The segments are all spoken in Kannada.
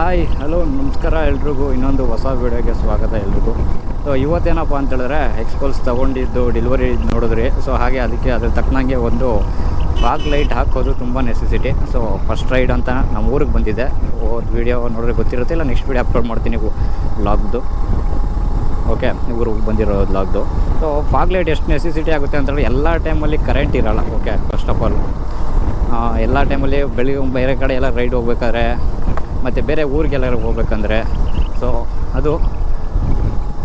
ಹಾಯ್, ಹಲೋ, ನಮಸ್ಕಾರ ಎಲ್ರಿಗೂ. ಇನ್ನೊಂದು ಹೊಸ ವೀಡಿಯೋಗೆ ಸ್ವಾಗತ ಎಲ್ರಿಗೂ. ಸೊ ಇವತ್ತೇನಪ್ಪ ಅಂತ ಹೇಳಿದ್ರೆ ಎಕ್ಸ್ಪಲ್ಸ್ ತೊಗೊಂಡಿದ್ದು ಡೆಲಿವರಿ ನೋಡಿದ್ರಿ. ಸೊ ಹಾಗೆ ಅದಕ್ಕೆ ಅದ್ರ ತಕ್ಕನಂಗೆ ಒಂದು ಫಾಗ್ ಲೈಟ್ ಹಾಕೋದು ತುಂಬ ನೆಸೆಸಿಟಿ ಸೊ ಫಸ್ಟ್ ರೈಡ್ ಅಂತ ನಮ್ಮ ಊರಿಗೆ ಬಂದಿದೆ. ಹೋದ ವೀಡಿಯೋ ನೋಡಿದ್ರೆ ಗೊತ್ತಿರುತ್ತೆ. ಇಲ್ಲ ನೆಕ್ಸ್ಟ್ ವೀಡಿಯೋ ಅಪ್ಲೋಡ್ ಮಾಡ್ತೀನಿ ಲಾಗ್ದು ಓಕೆ ಊರಿಗೆ ಬಂದಿರೋ ಲಾಗ್ದು ಸೊ ಫಾಗ್ ಲೈಟ್ ಎಷ್ಟು ನೆಸೆಸಿಟಿ ಆಗುತ್ತೆ ಅಂತೇಳಿ ಎಲ್ಲ ಟೈಮಲ್ಲಿ ಕರೆಂಟ್ ಇರೋಲ್ಲ. ಓಕೆ ಫಸ್ಟ್ ಆಫ್ ಆಲ್ ಎಲ್ಲ ಟೈಮಲ್ಲಿ ಬೆಳಿಗ್ಗೆ ಬೇರೆ ಕಡೆ ಎಲ್ಲ ರೈಡ್ ಹೋಗ್ಬೇಕಾದ್ರೆ ಮತ್ತು ಬೇರೆ ಊರಿಗೆಲ್ಲ ಹೋಗ್ಬೇಕಂದ್ರೆ ಸೊ ಅದು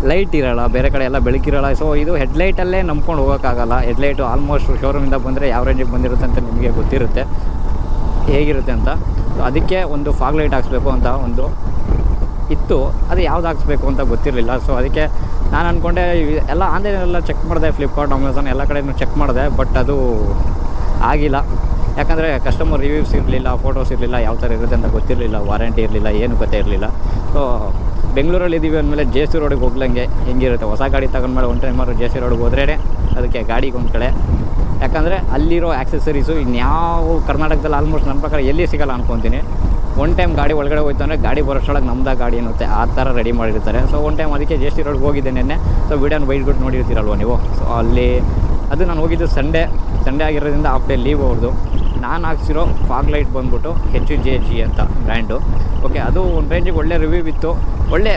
ಲೈಟ್ ಇರಲ್ಲ, ಬೇರೆ ಕಡೆ ಎಲ್ಲ ಬೆಳಕಿರೋಲ್ಲ ಸೊ ಇದು ಹೆಡ್ಲೈಟಲ್ಲೇ ನಂಬ್ಕೊಂಡು ಹೋಗೋಕ್ಕಾಗಲ್ಲ. ಹೆಡ್ಲೈಟು ಆಲ್ಮೋಸ್ಟ್ ಶೋರೂಮಿಂದ ಬಂದರೆ ಯಾವ ರೇಂಜಿಗೆ ಬಂದಿರುತ್ತೆ ಅಂತ ನಿಮಗೆ ಗೊತ್ತಿರುತ್ತೆ, ಹೇಗಿರುತ್ತೆ ಅಂತ. ಸೊ ಅದಕ್ಕೆ ಒಂದು ಫಾಗ್ ಲೈಟ್ ಹಾಕ್ಸ್ಬೇಕು ಅಂತ ಒಂದು ಇತ್ತು. ಅದು ಯಾವ್ದು ಹಾಕ್ಸ್ಬೇಕು ಅಂತ ಗೊತ್ತಿರಲಿಲ್ಲ. ಸೊ ಅದಕ್ಕೆ ನಾನು ಅಂದ್ಕೊಂಡೆ ಎಲ್ಲ ಆನ್ಲೈನೆಲ್ಲ ಚೆಕ್ ಮಾಡಿದೆ ಫ್ಲಿಪ್ಕಾರ್ಟ್ ಅಮೆಝಾನ್ ಎಲ್ಲ ಕಡೆಯೂ ಚೆಕ್ ಮಾಡಿದೆ ಬಟ್ ಅದು ಆಗಿಲ್ಲ. ಯಾಕಂದರೆ ಕಸ್ಟಮರ್ ರಿವ್ಯೂಸ್ ಇರಲಿಲ್ಲ ಫೋಟೋಸ್ ಇರಲಿಲ್ಲ, ಯಾವ ಥರ ಇರುತ್ತೆ ಅಂತ ಗೊತ್ತಿರಲಿಲ್ಲ ವಾರಂಟಿ ಇರಲಿಲ್ಲ, ಏನು ಗೊತ್ತೇ ಇರಲಿಲ್ಲ. ಸೊ ಬೆಂಗಳೂರಲ್ಲಿ ಇದ್ದೀವಿ ಅಂದಮೇಲೆ ಜೆ ಸಿ ರೋಡಿಗೆ ಹೋಗ್ಲಂಗೆ ಹೆಂಗಿರುತ್ತೆ? ಹೊಸ ಗಾಡಿ ತಗೊಂಡ್ಮೇಲೆ ಒನ್ ಟೈಮ್ ಜೆ ಸಿ ರೋಡ್ಗೆ ಹೋದ್ರೇ ಅದಕ್ಕೆ ಗಾಡಿಗೆ ಒಂದು ಕಡೆ ಯಾಕಂದರೆ ಅಲ್ಲಿರೋ ಆ್ಯಕ್ಸೆಸರೀಸು ಇನ್ಯಾವ ಕರ್ನಾಟಕದಲ್ಲಿ ಆಲ್ಮೋಸ್ಟ್ ನನ್ನ ಪ್ರಕಾರ ಎಲ್ಲಿ ಸಿಗಲ್ಲ ಅನ್ಕೊತೀನಿ. ಒನ್ ಟೈಮ್ ಗಾಡಿ ಒಳಗಡೆ ಹೋಯ್ತು ಅಂದರೆ ಗಾಡಿ ಬರೋಷ್ಟೊಳಗೆ ನಮ್ಮದ ಗಾಡಿ ಅನ್ನುತ್ತೆ. ಆ ಥರ ರೆಡಿ ಮಾಡಿರ್ತಾರೆ. ಸೊ ಒನ್ ಟೈಮ್ ಅದಕ್ಕೆ ಜೆ ಸಿ ರೋಡ್ಗೆ ಹೋಗಿದ್ದೆ ನೆನ್ನೆ. ಸೊ ವಿಡಿಯೋನ ಬೈಟ್ಬಿಟ್ಟು ನೋಡಿರ್ತೀರಲ್ವ ನೀವು? ಸೊ ಅಲ್ಲಿ ಅದು ನಾನು ಹೋಗಿದ್ದು ಸಂಡೇ ಸಂಡೇ ಆಗಿರೋದ್ರಿಂದ ಆಫ್ ಡೇ ಲೀವ್ ಅವ್ರದ್ದು ನಾನು ಹಾಕ್ಸಿರೋ ಫಾಗ್ ಲೈಟ್ ಬಂದ್ಬಿಟ್ಟು ಹೆಚ್ ಜೆ ಜಿ ಅಂತ ಬ್ರ್ಯಾಂಡು. ಓಕೆ ಅದು ಒಂದು ರೇಂಜಿಗೆ ಒಳ್ಳೆ ರಿವ್ಯೂ ಇತ್ತು. ಒಳ್ಳೆ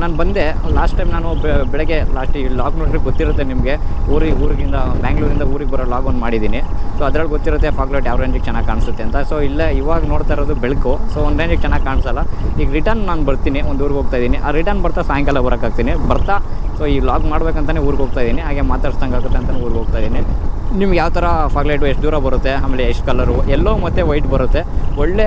ನಾನು ಬಂದೆ. ಲಾಸ್ಟ್ ಟೈಮ್ ನಾನು ಬೆಳಗ್ಗೆ ಲಾಸ್ಟ್ ಈ ಲಾಗ್ ನೋಡ್ರಿ ಗೊತ್ತಿರುತ್ತೆ ನಿಮಗೆ. ಊರಿಗೆ, ಊರಿಗಿಂದ ಬ್ಯಾಂಗ್ಳೂರಿಂದ ಊರಿಗೆ ಬರೋ ಲಾಗ್ ಒಂದು ಮಾಡಿದ್ದೀನಿ. ಸೊ ಅದ್ರಲ್ಲಿ ಗೊತ್ತಿರುತ್ತೆ ಫಾಗ್ ಲೈಟ್ ಯಾವ ರೇಂಜಿಗೆ ಚೆನ್ನಾಗಿ ಕಾಣಿಸುತ್ತೆ ಅಂತ. ಸೊ ಇಲ್ಲ, ಇವಾಗ ನೋಡ್ತಾ ಇರೋದು ಬೆಳಕು. ಸೊ ಒಂದು ರೇಂಜಿಗೆ ಚೆನ್ನಾಗಿ ಕಾಣಿಸಲ್ಲ. ಈಗ ರಿಟರ್ನ್ ನಾನು ಬರ್ತೀನಿ, ಒಂದು ಊರಿಗೆ ಹೋಗ್ತಾ ಇದ್ದೀನಿ. ಆ ರಿಟರ್ನ್ ಬರ್ತಾ ಸಾಯಂಕಾಲ ಬರೋಕ್ಕಾಗ್ತೀನಿ ಬರ್ತಾ ಸೊ ಈ ಲಾಗ್ ಮಾಡ್ಬೇಕಂತಲೇ ಊರಿಗೆ ಹೋಗ್ತಾ ಇದ್ದೀನಿ. ಹಾಗೆ ಮಾತಾಡ್ಸ್ದಂಗೆ ಆಗುತ್ತೆ ಅಂತಲೇ ಊರಿಗೆ ಹೋಗ್ತಾ ಇದ್ದೀನಿ. ನಿಮ್ಗೆ ಯಾವ ಥರ ಫಾಗ್ಲೈಟು ಎಷ್ಟು ದೂರ ಬರುತ್ತೆ, ಆಮೇಲೆ ಎಷ್ಟು ಕಲರು ಎಲ್ಲೋ ಮತ್ತು ವೈಟ್ ಬರುತ್ತೆ. ಒಳ್ಳೆ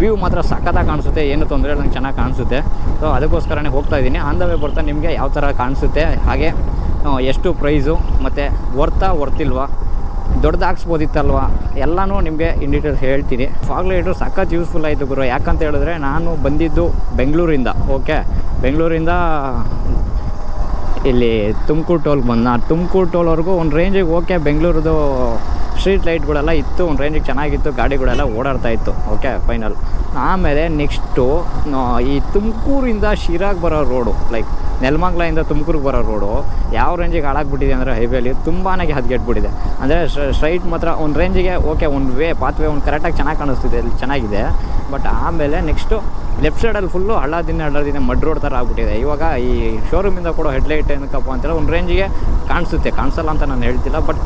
ವ್ಯೂ ಮಾತ್ರ ಸಖತ್ತಾಗಿ ಕಾಣಿಸುತ್ತೆ, ಏನು ತೊಂದರೆ ಇಲ್ಲ, ನಂಗೆ ಚೆನ್ನಾಗಿ ಕಾಣಿಸುತ್ತೆ. ಸೊ ಅದಕ್ಕೋಸ್ಕರನೇ ಹೋಗ್ತಾ ಇದ್ದೀನಿ. ಆನ್ ದ ವೇ ಬರ್ತಾ ನಿಮಗೆ ಯಾವ ಥರ ಕಾಣಿಸುತ್ತೆ, ಹಾಗೆ ಎಷ್ಟು ಪ್ರೈಸು ಮತ್ತು ವರ್ತಾ ವರ್ತಿಲ್ವಾ ದೊಡ್ಡದಾಗಿಸ್ಬೋದಿತ್ತಲ್ವ ಎಲ್ಲನೂ ನಿಮಗೆ ಇನ್ ಡೀಟೇಲ್ಸ್ ಹೇಳ್ತೀನಿ. ಫಾಗ್ಲೈಟು ಸಖತ್ ಯೂಸ್ಫುಲ್ ಆಯಿತು ಗುರು. ಯಾಕಂತ ಹೇಳಿದ್ರೆ, ನಾನು ಬಂದಿದ್ದು ಬೆಂಗಳೂರಿಂದ ಓಕೆ ಬೆಂಗಳೂರಿಂದ ಇಲ್ಲಿ ತುಮಕೂರು ಟೋಲ್ಗೆ ಬಂದು ನಾನು ತುಮಕೂರು ಟೋಲ್ವರೆಗೂ ಒಂದು ರೇಂಜಿಗೆ ಓಕೆ ಬೆಂಗಳೂರದು ಸ್ಟ್ರೀಟ್ ಲೈಟ್ಗಳೆಲ್ಲ ಇತ್ತು, ಒಂದು ರೇಂಜಿಗೆ ಚೆನ್ನಾಗಿತ್ತು, ಗಾಡಿಗಳೆಲ್ಲ ಓಡಾಡ್ತಾ ಇತ್ತು. ಓಕೆ ಫೈನಲ್ ಆಮೇಲೆ ನೆಕ್ಸ್ಟು ಈ ತುಮಕೂರಿಂದ ಶಿರಾಗ್ ಬರೋ ರೋಡು ಲೈಕ್ ನೆಲಮಂಗ್ಲಿಂದ ತುಮಕೂರಿಗೆ ಬರೋ ರೋಡು ಯಾವ ರೇಂಜಿಗೆ ಹಾಳಾಗ್ಬಿಟ್ಟಿದೆ ಅಂದರೆ ಹೈವೇಲಿ ತುಂಬಾ ಹದ್ಗೆಟ್ಬಿಟ್ಟಿದೆ ಅಂದರೆ ಸ್ಟ್ರೈಟ್ ಮಾತ್ರ ಒಂದು ರೇಂಜಿಗೆ ಓಕೆ ಒಂದು ವೇ ಪಾತ್ ವೇ ಒಂದು ಕರೆಕ್ಟಾಗಿ ಚೆನ್ನಾಗಿ ಕಾಣಿಸ್ತಿದೆ ಇಲ್ಲಿ ಚೆನ್ನಾಗಿದೆ. ಬಟ್ ಆಮೇಲೆ ನೆಕ್ಸ್ಟು ಲೆಫ್ಟ್ ಸೈಡಲ್ಲಿ ಫುಲ್ಲು ಹಳ್ಳದಿಂದ ಹಳ್ಳದಿನ ಮಡ್ ರೋಡ್ ಥರ ಆಗ್ಬಿಟ್ಟಿದೆ. ಇವಾಗ ಈ ಶೋರೂಮಿಂದ ಕೊಡೋ ಹೆಡ್ಲೈಟ್ ಏನಕ್ಕಪ್ಪ ಅಂತೇಳಿ ಒಂದು ರೇಂಜಿಗೆ ಕಾಣಿಸುತ್ತೆ. ಕಾಣಿಸಲ್ಲ ಅಂತ ನಾನು ಹೇಳ್ತಿಲ್ಲ ಬಟ್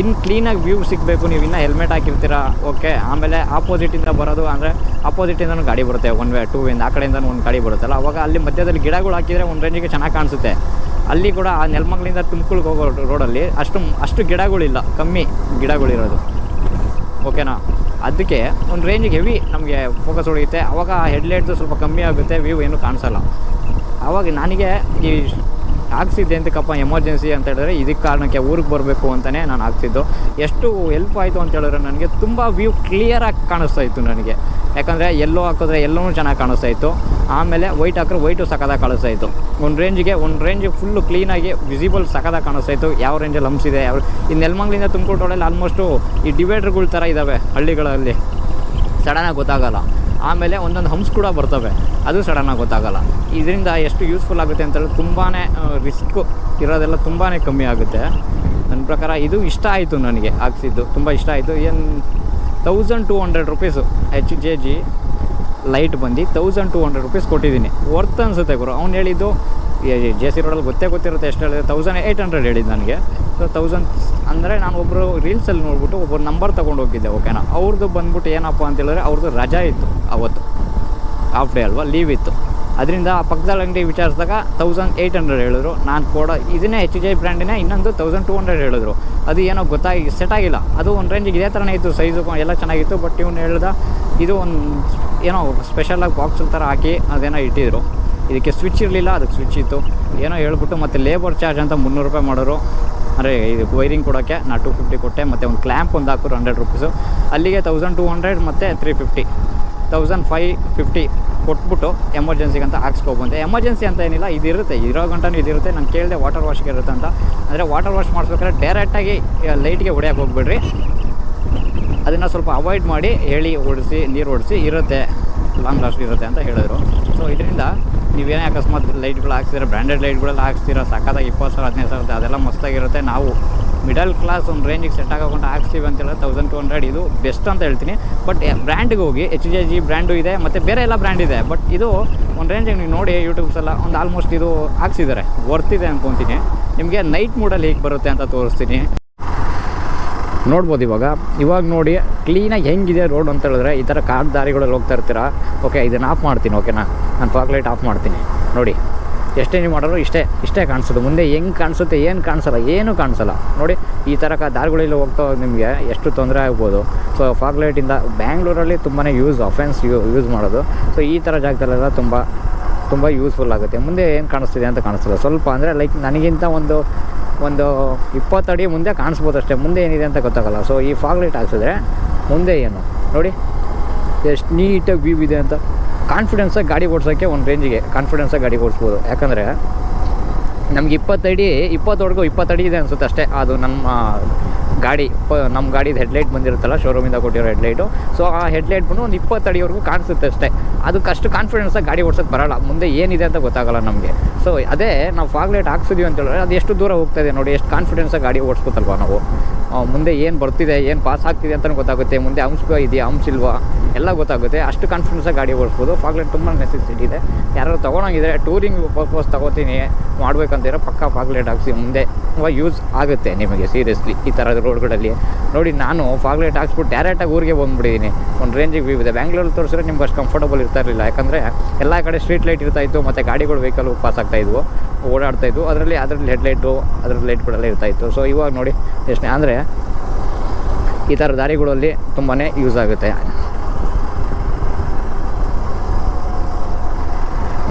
ಇನ್ನು ಕ್ಲೀನಾಗಿ ವ್ಯೂ ಸಿಗಬೇಕು, ನೀವು ಇನ್ನೂ ಹೆಲ್ಮೆಟ್ ಹಾಕಿರ್ತೀರ ಓಕೆ ಆಮೇಲೆ ಆಪೋಸಿಟಿಂದ ಬರೋದು ಅಂದರೆ ಆಪೋಸಿಟಿಂದನೂ ಗಾಡಿ ಬರುತ್ತೆ ಒನ್ ವೇ ಟೂ ವೇಂದ ಆ ಕಡೆಯಿಂದ ಒಂದು ಗಾಡಿ ಬರುತ್ತಲ್ಲ. ಅವಾಗ ಅಲ್ಲಿ ಮಧ್ಯದಲ್ಲಿ ಗಿಡಗಳು ಹಾಕಿದರೆ ಒಂದು ರೇಂಜಿಗೆ ಚೆನ್ನಾಗಿ ಕಾಣಿಸುತ್ತೆ. ಅಲ್ಲಿ ಕೂಡ ಆ ನೆಲಮಂಗ್ಲಿಂದ ತುಮಕೂರ್ಗೆ ಹೋಗೋ ರೋಡಲ್ಲಿ ಅಷ್ಟು ಅಷ್ಟು ಗಿಡಗಳಿಲ್ಲ, ಕಮ್ಮಿ ಗಿಡಗಳಿರೋದು. ಓಕೆನಾ ಅದಕ್ಕೆ ಒಂದು ರೇಂಜಿಗೆ ಹೆವಿ ನಮಗೆ ಫೋಕಸ್ ಹೊಡೆಯುತ್ತೆ ಅವಾಗ ಹೆಡ್ಲೈಟ್ದು ಸ್ವಲ್ಪ ಕಮ್ಮಿ ಆಗುತ್ತೆ ವ್ಯೂ ಏನು ಕಾಣಿಸಲ್ಲ. ಆವಾಗ ನನಗೆ ಈ ಹಾಕ್ಸಿದ್ದೆ ಅಂತಕ್ಕಪ್ಪ ಎಮರ್ಜೆನ್ಸಿ ಅಂತ ಹೇಳಿದ್ರೆ ಇದಕ್ಕೆ ಕಾರಣಕ್ಕೆ ಊರಿಗೆ ಬರಬೇಕು ಅಂತಲೇ ನಾನು ಆಗ್ತಿದ್ದು ಎಷ್ಟು ಹೆಲ್ಪ್ ಆಯಿತು ಅಂತ ಹೇಳಿದ್ರೆ ನನಗೆ ತುಂಬ ವ್ಯೂ ಕ್ಲಿಯರಾಗಿ ಕಾಣಿಸ್ತಾ ಇತ್ತು ನನಗೆ. ಯಾಕಂದರೆ ಎಲ್ಲೋ ಹಾಕಿದ್ರೆ ಎಲ್ಲೋ ಚೆನ್ನಾಗಿ ಕಾಣಿಸ್ತಾ ಇತ್ತು. ಆಮೇಲೆ ವೈಟ್ ಹಾಕಿದ್ರೆ ವೈಟು ಸಕದಾಗ ಕಾಣಿಸ್ತಾ ಇತ್ತು. ಒಂದು ರೇಂಜಿಗೆ ಒಂದು ರೇಂಜ್ ಫುಲ್ಲು ಕ್ಲೀನಾಗಿ ವಿಸಿಬಲ್ ಸಕದಾಗ ಕಾಣಿಸ್ತಾ ಇತ್ತು. ಯಾವ ರೇಂಜಲ್ಲಿ ಹಂಪ್ಸಿದೆ ಯಾವ ಈ ನೆಲಮಂಗ್ಲಿಂದ ತುಮಕೂರು ರೋಡಲ್ಲಿ ಆಲ್ಮೋಸ್ಟು ಈ ಡಿವೈಡರ್ಗಳ ಥರ ಇದ್ದಾವೆ ಹಳ್ಳಿಗಳಲ್ಲಿ. ಸಡನ್ನಾಗಿ ಗೊತ್ತಾಗಲ್ಲ. ಆಮೇಲೆ ಒಂದೊಂದು ಹಂಪ್ಸ್ ಕೂಡ ಬರ್ತವೆ. ಅದು ಸಡನ್ನಾಗಿ ಗೊತ್ತಾಗಲ್ಲ. ಇದರಿಂದ ಎಷ್ಟು ಯೂಸ್ಫುಲ್ ಆಗುತ್ತೆ ಅಂತೇಳಿ ತುಂಬಾ ರಿಸ್ಕ್ ಇರೋದೆಲ್ಲ ತುಂಬಾ ಕಮ್ಮಿ ಆಗುತ್ತೆ. ನನ್ನ ಪ್ರಕಾರ ಇದು ಇಷ್ಟ ಆಯಿತು ನನಗೆ ಹಾಕ್ಸಿದ್ದು ತುಂಬ ಇಷ್ಟ ಆಯಿತು. ಏನು thousand two hundred rupees H J G light ಬಂದು ತೌಸಂಡ್ ಟೂ ಹಂಡ್ರೆಡ್ ರುಪೀಸ್ ಕೊಟ್ಟಿದ್ದೀನಿ. ವರ್ತ್ ಅನಿಸುತ್ತೆ ಗುರು. ಅವ್ನು ಹೇಳಿದ್ದು ಜೆ ಸಿ ರೋಡಲ್ಲಿ ಗೊತ್ತೇ ಗೊತ್ತಿರುತ್ತೆ ಎಷ್ಟು ಹೇಳಿದೆ ತೌಸಂಡ್ ಏಯ್ಟ್ ಹಂಡ್ರೆಡ್ ಹೇಳಿದ್ದು ನನಗೆ. ಸೊ ತೌಸಂಡ್ ಅಂದರೆ ನಾನು ಒಬ್ಬರು ರೀಲ್ಸಲ್ಲಿ ನೋಡ್ಬಿಟ್ಟು ಒಬ್ಬರು ನಂಬರ್ ತೊಗೊಂಡು ಹೋಗಿದ್ದೆ ಓಕೆನಾ ಅವ್ರದ್ದು ಬಂದ್ಬಿಟ್ಟು ಏನಪ್ಪ ಅಂತ ಹೇಳಿದ್ರೆ ಅವ್ರದ್ದು ರಜಾ ಇತ್ತು ಅವತ್ತು. ಹಾಫ್ ಡೇ ಅಲ್ವಾ? ಲೀವ್ ಇತ್ತು. ಅದರಿಂದ ಆ ಪಕ್ಕದಲ್ಲಿ ಅಂಗಡಿ ವಿಚಾರಿಸಿದಾಗ ತೌಸಂಡ್ ಏಯ್ಟ್ ಹಂಡ್ರೆಡ್ ಹೇಳಿದ್ರು. ನಾನು ಕೂಡ ಇದನ್ನೇ ಎಚ್ ಜೈ ಬ್ರ್ಯಾಂಡಿನೇ ಇನ್ನೊಂದು ತೌಸಂಡ್ ಟೂ ಹಂಡ್ರೆಡ್ ಹೇಳಿದ್ರು. ಅದು ಏನೋ ಗೊತ್ತಾಗಿ ಸೆಟ್ ಆಗಿಲ್ಲ. ಅದು ಒಂದು ರೇಂಜಿಗೆ ಇದೇ ಥರನೇ ಇತ್ತು ಸೈಜು ಎಲ್ಲ ಚೆನ್ನಾಗಿತ್ತು ಬಟ್ ಇವ್ನು ಹೇಳ್ದ ಇದು ಒಂದು ಏನೋ ಸ್ಪೆಷಲಾಗಿ ಬಾಕ್ಸ್ ಥರ ಹಾಕಿ ಅದೇನೋ ಇಟ್ಟಿದ್ರು. ಇದಕ್ಕೆ ಸ್ವಿಚ್ ಇರಲಿಲ್ಲ, ಅದಕ್ಕೆ ಸ್ವಿಚ್ ಇತ್ತು. ಏನೋ ಹೇಳ್ಬಿಟ್ಟು ಮತ್ತು ಲೇಬರ್ ಚಾರ್ಜ್ ಅಂತ ಮುನ್ನೂರು ರೂಪಾಯಿ ಮಾಡೋರು. ಅಂದರೆ ಇದು ವೈರಿಂಗ್ ಕೊಡೋಕ್ಕೆ ನಾ ಟು ಫಿಫ್ಟಿ ಕೊಟ್ಟೆ, ಮತ್ತು ಒಂದು ಕ್ಲ್ಯಾಂಪ್ ಒಂದು ಹಾಕೋರು ಹಂಡ್ರೆಡ್ ರುಪೀಸು ಅಲ್ಲಿಗೆ ತೌಸಂಡ್ ಟೂ ಹಂಡ್ರೆಡ್ ಮತ್ತು three fifty thousand five fifty ಕೊಟ್ಬಿಟ್ಟು ಎಮರ್ಜೆನ್ಸಿಗೆ ಅಂತ ಹಾಕ್ಸ್ಕೊಬಂದೆ ಎಮರ್ಜೆನ್ಸಿ ಅಂತ ಏನಿಲ್ಲ ಇದಿರುತ್ತೆ ಇರೋ ಗಂಟನೂ ಇದಿರುತ್ತೆ ನಾನು ಕೇಳಿದೆ ವಾಟರ್ ವಾಶ್ಗೆ ಇರುತ್ತೆ ಅಂತ. ಅಂದರೆ ವಾಟರ್ ವಾಶ್ ಮಾಡಿಸ್ಬೇಕಾದ್ರೆ ಡೈರೆಕ್ಟಾಗಿ ಲೈಟ್ಗೆ ಹೊಡೆಯೋಕೆ ಹೋಗ್ಬಿಡ್ರಿ. ಅದನ್ನು ಸ್ವಲ್ಪ ಅವಾಯ್ಡ್ ಮಾಡಿ, ಹೇಳಿ ಓಡಿಸಿ, ನೀರು ಓಡಿಸಿ, ಇರುತ್ತೆ. ಲಾಂಗ್ ಲಾಸ್ಟ್ ಇರುತ್ತೆ ಅಂತ ಹೇಳಿದ್ರು. ಸೊ ಇದರಿಂದ ನೀವೇನೇ ಅಕಸ್ಮಾತ್ ಲೈಟ್ಗಳು ಹಾಕ್ಸಿದ್ರೆ ಬ್ರ್ಯಾಂಡೆಡ್ ಲೈಟ್ಗಳೆಲ್ಲ ಹಾಕ್ಸ್ತೀರ ಸಕ್ಕತ್ತಾಗಿ ಇಪ್ಪತ್ತು ಸಾವಿರ, ಹದಿನೈದು ಸಾವಿರದ ಅದೆಲ್ಲ ಮಸ್ತಾಗಿರುತ್ತೆ. ನಾವು ಮಿಡಲ್ ಕ್ಲಾಸ್ ಒಂದು ರೇಂಜಿಗೆ ಸೆಟ್ ಆಗೋಕೊಂಡು ಹಾಕ್ಸ್ತೀವಿ ಅಂತ ಹೇಳಿದ್ರೆ ತೌಸಂಡ್ ಟು ಹಂಡ್ರೆಡ್ ಇದು ಬೆಸ್ಟ್ ಅಂತ ಹೇಳ್ತೀನಿ. ಬಟ್ ಬ್ರ್ಯಾಂಡ್ಗೆ ಹೋಗಿ ಎಚ್ ಜೆ ಜಿ ಬ್ರ್ಯಾಂಡು ಇದೆ, ಮತ್ತು ಬೇರೆ ಎಲ್ಲ ಬ್ರ್ಯಾಂಡ್ ಇದೆ. ಬಟ್ ಇದು ಒಂದು ರೇಂಜಿಗೆ ನೀವು ನೋಡಿ ಯೂಟ್ಯೂಬ್ಸ್ ಎಲ್ಲ ಒಂದು ಆಲ್ಮೋಸ್ಟ್ ಇದು ಹಾಕ್ಸಿದ್ದಾರೆ. ವರ್ತಿದೆ ಅನ್ಕೊತೀನಿ. ನಿಮಗೆ ನೈಟ್ ಮೂಡಲ್ಲಿ ಹೇಗೆ ಬರುತ್ತೆ ಅಂತ ತೋರಿಸ್ತೀನಿ. ನೋಡ್ಬೋದು ಇವಾಗ. ಇವಾಗ ನೋಡಿ ಕ್ಲೀನಾಗಿ ಹೆಂಗಿದೆ ರೋಡ್ ಅಂತ ಹೇಳಿದ್ರೆ ಈ ಥರ ಕಾರ್ ದಾರಿಗಳಲ್ಲಿ ಹೋಗ್ತಾ ಇರ್ತೀರಾ? ಓಕೆ ಇದನ್ನು ಆಫ್ ಮಾಡ್ತೀನಿ ಓಕೆನಾ ನಾನು ಫಾಗ್ ಲೈಟ್ ಆಫ್ ಮಾಡ್ತೀನಿ. ನೋಡಿ, ಎಷ್ಟೇ ನೀವು ಮಾಡೋರು ಇಷ್ಟೇ ಇಷ್ಟೇ ಕಾಣಿಸೋದು. ಮುಂದೆ ಹೆಂಗೆ ಕಾಣಿಸುತ್ತೆ, ಏನು ಕಾಣಿಸಲ್ಲ, ಏನೂ ಕಾಣಿಸಲ್ಲ. ನೋಡಿ, ಈ ಥರ ಕ ದಾರಿಗಳಲ್ಲಿ ಹೋಗ್ತಾ ನಿಮಗೆ ಎಷ್ಟು ತೊಂದರೆ ಆಗ್ಬೋದು. ಸೊ ಫಾಗ್ ಲೈಟಿಂದ ಬ್ಯಾಂಗ್ಳೂರಲ್ಲಿ ತುಂಬಾ ಯೂಸ್ ಅಫೆನ್ಸ್ ಯೂ ಯೂಸ್ ಮಾಡೋದು. ಸೊ ಈ ಥರ ಜಾಗದಲ್ಲೆಲ್ಲ ತುಂಬ ತುಂಬ ಯೂಸ್ಫುಲ್ ಆಗುತ್ತೆ. ಮುಂದೆ ಏನು ಕಾಣಿಸ್ತಿದೆ ಅಂತ ಕಾಣಿಸ್ತಿಲ್ಲ ಸ್ವಲ್ಪ ಅಂದರೆ ಲೈಕ್ ನನಗಿಂತ ಒಂದು ಒಂದು ಇಪ್ಪತ್ತಡಿ ಮುಂದೆ ಕಾಣಿಸ್ಬೋದು ಅಷ್ಟೇ. ಮುಂದೆ ಏನಿದೆ ಅಂತ ಗೊತ್ತಾಗಲ್ಲ. ಸೊ ಈ ಫಾಗ್ ಲೈಟ್ ಹಾಕ್ಸಿದ್ರೆ ಮುಂದೆ ಏನು? ನೋಡಿ. ಎಷ್ಟು ನೀಟಾಗಿ ವ್ಯೂ ಇದೆ ಅಂತ. ಕಾನ್ಫಿಡೆನ್ಸಾಗಿ ಗಾಡಿ ಓಡಿಸೋಕ್ಕೆ ಒಂದು ರೇಂಜಿಗೆ ಕಾನ್ಫಿಡೆನ್ಸಾಗಿ ಗಾಡಿ ಓಡಿಸ್ಬೋದು. ಯಾಕಂದರೆ ನಮ್ಗೆ ಇಪ್ಪತ್ತಡಿ ಇಪ್ಪತ್ತವರೆಗೂ ಇಪ್ಪತ್ತಡಿ ಇದೆ ಅನಿಸುತ್ತೆ ಅಷ್ಟೇ. ಅದು ನಮ್ಮ ಗಾಡಿ ನಮ್ಮ ಗಾಡಿದು ಹೆಡ್ಲೈಟ್ ಬಂದಿರುತ್ತಲ್ಲ ಶೋರೂಮಿಂದ ಕೊಟ್ಟಿರೋ ಹೆಡ್ಲೈಟು. ಸೊ ಆ ಹೆಡ್ಲೈಟ್ ಬಂದು ಒಂದು ಇಪ್ಪತ್ತಡಿವರೆಗೂ ಕಾಣಿಸುತ್ತೆ ಅಷ್ಟೇ. ಅದಕ್ಕೆ ಅಷ್ಟು ಕಾನ್ಫಿಡೆನ್ಸಾಗಿ ಗಾಡಿ ಓಡ್ಸೋಕ್ಕೆ ಬರೋಲ್ಲ. ಮುಂದೆ ಏನಿದೆ ಅಂತ ಗೊತ್ತಾಗಲ್ಲ ನಮಗೆ. ಸೊ ಅದೇ ನಾವು ಫಾಗ್ಲೈಟ್ ಹಾಕ್ಸಿದ್ವಿ ಅಂತ ಹೇಳಿದ್ರೆ ಅದು ಎಷ್ಟು ದೂರ ಹೋಗ್ತಾ ಇದೆ ನೋಡಿ, ಎಷ್ಟು ಕಾನ್ಫಿಡೆನ್ಸಾಗಿ ಗಾಡಿ ಓಡಿಸ್ಕೋತಲ್ವ ನಾವು. ಮುಂದೆ ಏನು ಬರ್ತಿದೆ, ಏನು ಪಾಸ್ ಆಗ್ತಿದೆ ಅಂತಲೂ ಗೊತ್ತಾಗುತ್ತೆ. ಮುಂದೆ ಅಂಶ ಇದೆಯಾ, ಅಂಶ ಇಲ್ವಾ, ಎಲ್ಲ ಗೊತ್ತಾಗುತ್ತೆ. ಅಷ್ಟು ಕಾನ್ಫಿಡೆನ್ಸಾಗಿ ಗಾಡಿ ಓಡಿಸ್ಬೋದು. ಫಾಗ್ಲೈಟ್ ತುಂಬ ನೆಸೆಸಿಟಿ ಇದೆ. ಯಾರು ತೊಗೊಳಂಗಿದ್ರೆ ಟೂರಿಂಗ್ ಪರ್ಪಸ್ ತೊಗೋತೀನಿ ಮಾಡ್ಬೇಕಂತೀರ ಪಕ್ಕ ಫಾಗ್ಲೈಟ್ ಹಾಕ್ಸಿ ಮುಂದೆ. ಯೂಸ್ ಆಗುತ್ತೆ ನಿಮಗೆ. ಸೀರಿಯಸ್ಲಿ ಈ ಥರದ ರೋಡ್ಗಳಲ್ಲಿ ನೋಡಿ, ನಾನು ಫಾಗ್ಲೈಟ್ ಹಾಕ್ಸ್ಬಿಟ್ಟು ಡೈರೆಕ್ಟಾಗಿ ಊರಿಗೆ ಬಂದುಬಿಟ್ಟಿದ್ದೀನಿ ಒಂದು ರೇಂಜಿಗೆ ವ್ಯೂ ಇದೆ ಬ್ಯಾಂಗ್ಳೂರಲ್ಲಿ ತೋರಿಸಿದ್ರೆ ನಿಮ್ಗೆ ಅಷ್ಟು ಕಂಫರ್ಟಬಲ್ ಇರ್ತಾ ಇರಲಿಲ್ಲ. ಯಾಕಂದರೆ ಎಲ್ಲ ಕಡೆ ಸ್ಟ್ರೀಟ್ ಲೈಟ್ ಇರ್ತಾ ಇತ್ತು, ಮತ್ತು ಗಾಡಿಗಳು ವೆಹಿಕಲ್ ಪಾಸ್ ಆಗ್ತಾ ಇದ್ವು, ಓಡಾಡ್ತಾ ಇದ್ವು. ಅದರಲ್ಲಿ ಅದರಲ್ಲಿ ಹೆಡ್ಲೈಟು ಅದರಲ್ಲಿ ಲೈಟ್ಗಳೆಲ್ಲ ಇರ್ತಾ ಇತ್ತು. ಸೊ ಇವಾಗ ನೋಡಿ, ಎಷ್ಟು ಅಂದರೆ ಈ ಥರ ದಾರಿಗಳಲ್ಲಿ ತುಂಬಾ ಯೂಸ್ ಆಗುತ್ತೆ.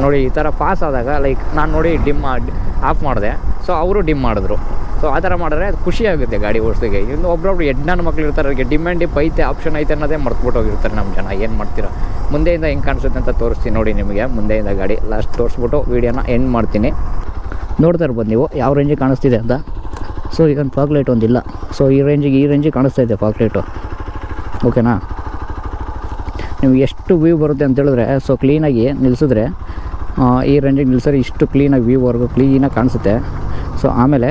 ನೋಡಿ, ಈ ಥರ ಪಾಸ್ ಆದಾಗ ಲೈಕ್ ನಾನು ನೋಡಿ ಡಿಮ್ ಆಫ್ ಮಾಡಿದೆ. ಸೊ ಅವರು ಡಿಮ್ ಮಾಡಿದ್ರು. ಸೊ ಆ ಥರ ಮಾಡಿದ್ರೆ ಅದು ಖುಷಿಯಾಗುತ್ತೆ ಗಾಡಿ ಓಡಿಸೋದಕ್ಕೆ ಇನ್ನು ಒಬ್ರೊಬ್ರು ಹೆಣ್ಣು ಮಕ್ಳು ಇರ್ತಾರೆ, ಅವ್ರಿಗೆ ಡಿಮ್ಯಾಂಡ್ ಡಿಪ್ ಐತೆ ಆಪ್ಷನ್ ಐತೆ ಅನ್ನೋದೇ ಮರ್ತ್ಬಿಟ್ಟು ಹೋಗಿರ್ತಾರೆ ನಮ್ಮ ಜನ. ಏನು ಮಾಡ್ತೀರಾ? ಮುಂದೆಯಿಂದ ಹೆಂಗೆ ಕಾಣಿಸುತ್ತೆ ಅಂತ ತೋರಿಸ್ತೀನಿ ನೋಡಿ ನಿಮಗೆ. ಮುಂದೆಯಿಂದ ಗಾಡಿ ಲಾಸ್ಟ್ ತೋರಿಸ್ಬಿಟ್ಟು ವೀಡಿಯೋನ ಎಂಡ್ ಮಾಡ್ತೀನಿ. ನೋಡ್ತಾ ಇರ್ಬೋದು ನೀವು, ಯಾವ ರೇಂಜಿಗೆ ಕಾಣಿಸ್ತಿದೆ ಅಂತ. ಸೊ ಈಗ ಫಾಗ್ ಲೈಟ್ ಒಂದಿಲ್ಲ. ಸೊ ಈ ರೇಂಜಿಗೆ ಈ ರೇಂಜಿಗೆ ಕಾಣಿಸ್ತಾ ಇದೆ ಫಾಗ್ ಓಕೆನಾ ನಿಮ್ಗೆ ಎಷ್ಟು ವ್ಯೂ ಬರುತ್ತೆ ಅಂತ ಹೇಳಿದ್ರೆ ಸೊ ಕ್ಲೀನಾಗಿ ನಿಲ್ಲಿಸಿದ್ರೆ ಈ ರೇಂಜಿಗೆ ನಿಲ್ಲಿಸಿದ್ರೆ ಇಷ್ಟು ಕ್ಲೀನಾಗಿ ವ್ಯೂವರೆಗೂ ಕ್ಲೀನಾಗಿ ಕಾಣಿಸುತ್ತೆ. ಸೊ ಆಮೇಲೆ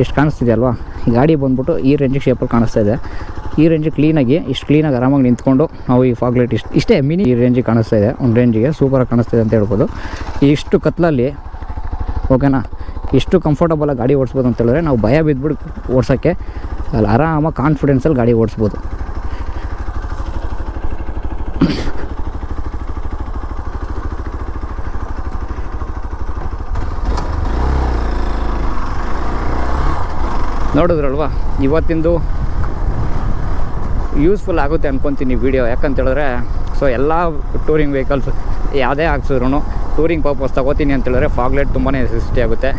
ಎಷ್ಟು ಕಾಣಿಸ್ತಿದೆ ಅಲ್ವಾ? ಈ ಗಾಡಿ ಬಂದ್ಬಿಟ್ಟು ಈ ರೇಂಜಿಗೆ ಶೇಪಲ್ಲಿ ಕಾಣಿಸ್ತಾ ಇದೆ. ಈ ರೇಂಜಿಗೆ ಕ್ಲೀನಾಗಿ ಇಷ್ಟು ಕ್ಲೀನಾಗಿ ಆರಾಮಾಗಿ ನಿಂತ್ಕೊಂಡು ನಾವು ಈ ಫಾಗ್ ಲೈಟ್ ಇಷ್ಟು ಇಷ್ಟೇ ಮಿನಿ ಈ ರೇಂಜಿಗೆ ಕಾಣಿಸ್ತಾ ಇದೆ. ಒಂದು ರೇಂಜಿಗೆ ಸೂಪರಾಗಿ ಕಾಣಿಸ್ತಿದೆ ಅಂತ ಹೇಳ್ಬೋದು. ಇಷ್ಟು ಕತ್ಲಲ್ಲಿ ಓಕೆನಾ ಇಷ್ಟು ಕಂಫರ್ಟಬಲಾಗಿ ಗಾಡಿ ಓಡಿಸ್ಬೋದು ಅಂತ ಹೇಳಿದ್ರೆ ನಾವು ಭಯ ಬಿದ್ದುಬಿಟ್ಟು ಓಡಿಸೋಕ್ಕೆ ಅಲ್ಲಿ ಆರಾಮಾಗಿ ಕಾನ್ಫಿಡೆನ್ಸಲ್ಲಿ ಗಾಡಿ ಓಡಿಸ್ಬೋದು. ನೋಡಿದ್ರಲ್ವಾ? ಇವತ್ತಿಂದು ಯೂಸ್ಫುಲ್ ಆಗುತ್ತೆ ಅಂದ್ಕೊತೀನಿ ವಿಡಿಯೋ ಯಾಕಂತೇಳಿದ್ರೆ ಸೊ ಎಲ್ಲ ಟೂರಿಂಗ್ ವೆಹಿಕಲ್ಸ್ ಯಾವುದೇ ಹಾಕ್ಸಿದ್ರು ಟೂರಿಂಗ್ ಪರ್ಪಸ್ ತಗೋತೀನಿ ಅಂತೇಳಿದ್ರೆ ಹೇಳಿದ್ರೆ ಫಾಗ್ ಲೈಟ್ ತುಂಬಾ ನೆಸೆಸಿಟಿ ಆಗುತ್ತೆ.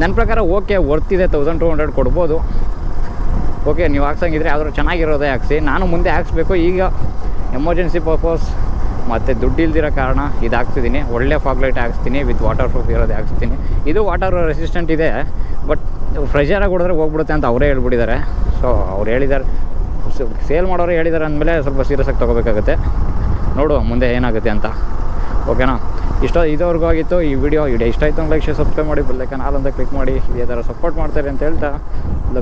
ನನ್ನ ಪ್ರಕಾರ ಓಕೆ ವರ್ತಿದೆ ತೌಸಂಡ್ ಟು ಹಂಡ್ರೆಡ್ ಕೊಡ್ಬೋದು. ಓಕೆ ನೀವು ಹಾಕ್ಸಂಗಿದ್ರೆ ಆದರೂ ಚೆನ್ನಾಗಿರೋದೇ ಹಾಕ್ಸಿ ನಾನು ಮುಂದೆ ಹಾಕ್ಸ್ಬೇಕು ಈಗ ಎಮರ್ಜೆನ್ಸಿ ಪರ್ಪಸ್ ಮತ್ತು ದುಡ್ಡು ಇಲ್ದಿರೋ ಕಾರಣ ಇದು ಹಾಕ್ಸಿದ್ದೀನಿ ಒಳ್ಳೆ ಫಾಗ್ಲೈಟ್ ಹಾಕ್ಸ್ತೀನಿ ವಿತ್ ವಾಟರ್ ಪ್ರೂಫ್ ಇರೋದೇ ಹಾಕ್ಸ್ತೀನಿ ಇದು ವಾಟರ್ ರೆಸಿಸ್ಟೆಂಟ್ ಇದೆ ಬಟ್ ಫ್ರೆಶರಾಗಿ ಹೊಡೆದ್ರೆ ಹೋಗ್ಬಿಡುತ್ತೆ ಅಂತ ಅವರೇ ಹೇಳ್ಬಿಟ್ಟಿದ್ದಾರೆ. ಸೊ ಅವ್ರು ಹೇಳಿದ್ದಾರೆ. ಸೇಲ್ ಮಾಡೋರು ಹೇಳಿದ್ದಾರೆ ಅಂದಮೇಲೆ ಸ್ವಲ್ಪ ಸೀರಿಯಸ್ಸಾಗಿ ತೊಗೋಬೇಕಾಗುತ್ತೆ. ನೋಡು ಮುಂದೆ ಏನಾಗುತ್ತೆ ಅಂತ. ಓಕೆನಾ ಇಷ್ಟೋ ಇದುವರೆಗೂ ಆಗಿತ್ತು ಈ ವಿಡಿಯೋ ಇಡೀ ಇಷ್ಟ ಆಯಿತು ಲೈಕ್ ಸಬ್ಸ್ಕ್ರೈಬ್ ಮಾಡಿ ಬೆಲ್ಲೈಕನ್ ಹಾಲ್ ಅಂತ ಕ್ಲಿಕ್ ಮಾಡಿ. ಇದೇ ಥರ ಸಪೋರ್ಟ್ ಮಾಡ್ತಾರೆ ಅಂತ ಹೇಳ್ತಾ.